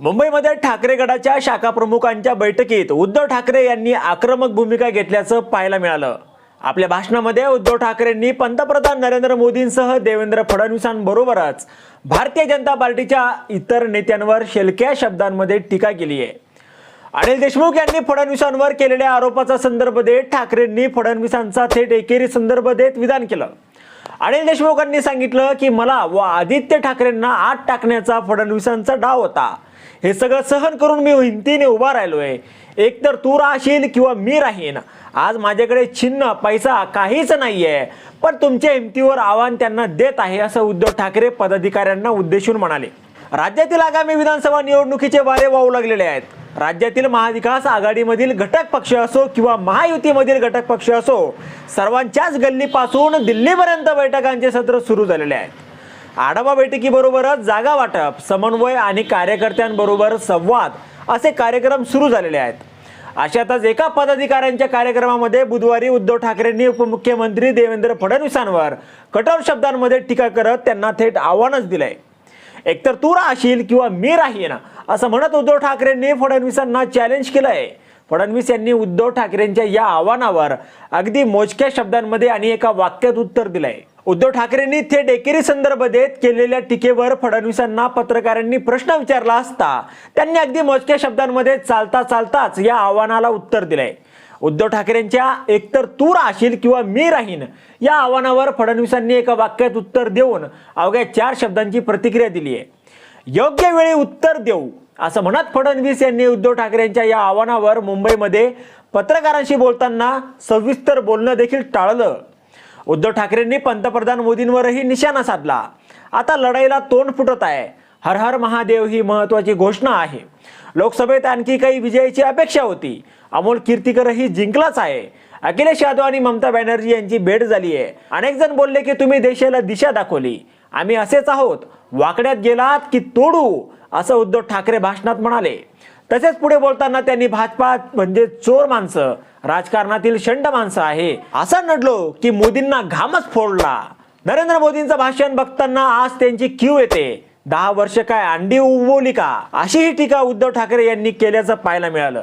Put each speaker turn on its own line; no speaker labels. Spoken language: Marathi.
मुंबईमध्ये ठाकरे गटाच्या शाखा प्रमुखांच्या बैठकीत उद्धव ठाकरे यांनी आक्रमक भूमिका घेतल्याचं पाहायला मिळालं. आपल्या भाषणामध्ये उद्धव ठाकरेंनी पंतप्रधान नरेंद्र मोदींसह देवेंद्र फडणवीसांबरोबरच भारतीय जनता पार्टीच्या इतर नेत्यांवर शेलक्या शब्दांमध्ये टीका केली आहे. अनिल देशमुख यांनी फडणवीसांवर केलेल्या आरोपाचा संदर्भ देत ठाकरेंनी फडणवीसांचा थेट एकेरी संदर्भ देत विधान केलं. अनिल देशमुखांनी सांगितलं की मला व आदित्य ठाकरेंना आत टाकण्याचा फडणवीसांचा डाव होता. हे सगळं सहन करून मी हिमतीने उभा राहिलोय. एकतर तू राहशील किंवा मी राहीन. आज माझ्याकडे छिन्न पैसा काहीच नाहीये. पण तुमच्या हिमतीवर आव्हान त्यांना देत आहे असं उद्धव ठाकरे पदाधिकाऱ्यांना उद्देशून म्हणाले. राज्यातील आगामी विधानसभा निवडणुकीचे वारे वाहू लागलेले आहेत. राज्यातील महाविकास आघाडीमधील घटक पक्ष असो किंवा महायुतीमधील घटक पक्ष असो सर्वांच्याच गल्लीपासून दिल्लीपर्यंत बैठकांचे सत्र सुरू झालेले आहेत. आढावा बैठकीबरोबरच जागा वाटप समन्वय आणि कार्यकर्त्यांबरोबर संवाद असे कार्यक्रम सुरू झालेले आहेत. अशातच एका पदाधिकाऱ्यांच्या कार्यक्रमामध्ये बुधवारी उद्धव ठाकरेंनी उपमुख्यमंत्री देवेंद्र फडणवीसांवर कठोर शब्दांमध्ये टीका करत त्यांना थेट आव्हानच दिलंय. एकतर तू राहशील किंवा मी राहीन असं म्हणत उद्धव ठाकरेंनी फडणवीसांना चॅलेंज केलं आहे फडणवीस यांनी उद्धव ठाकरेंच्या या आव्हानावर अगदी मोजक्या शब्दांमध्ये आणि एका वाक्यात उत्तर दिलंय. उद्धव ठाकरेंनी थेट एकेरी संदर्भ देत केलेल्या टीकेवर फडणवीसांना पत्रकारांनी प्रश्न विचारला असता त्यांनी अगदी मोजक्या शब्दांमध्ये चालता चालताच या आव्हानाला उत्तर दिलंय. उद्धव ठाकरेंच्या एकतर तू राहशील किंवा मी राहीन या आव्हानावर फडणवीसांनी एका वाक्यात उत्तर देऊन अवघ्या चार शब्दांची प्रतिक्रिया दिली आहे योग्य वेळी उत्तर देऊ. असं म्हणत फडणवीस यांनी उद्धव ठाकरेंच्या या आव्हानावर मुंबईमध्ये पत्रकारांशी बोलताना सविस्तर बोलणं देखील टाळलं. उद्धव ठाकरेंनी पंतप्रधान मोदींवरही निशाणा साधला. आता लढाईला तोंड फुटत आहे. हर हर महादेव ही महत्वाची घोषणा आहे. लोकसभेत आणखी काही विजयाची अपेक्षा होती. अमोल कीर्तीकरही जिंकलाच आहे. अखिलेश यादव आणि ममता बॅनर्जी यांची भेट झाली आहे अनेक जण बोलले की तुम्ही देशाला दिशा दाखवली. आम्ही असेच आहोत. वाकड्यात गेलात की तोडू असं उद्धव ठाकरे भाषणात म्हणाले. तसेच पुढे बोलताना त्यांनी भाजपा म्हणजे चोर माणसं राजकारणातील शंड माणसं आहे. असं नडलो की मोदींना घामच फोडला. नरेंद्र मोदींचं भाषण बघताना आज त्यांची क्यू येते. दहा वर्ष काय अंडी उगवली का? अशी ही टीका उद्धव ठाकरे यांनी केल्याचं पाहायला मिळालं.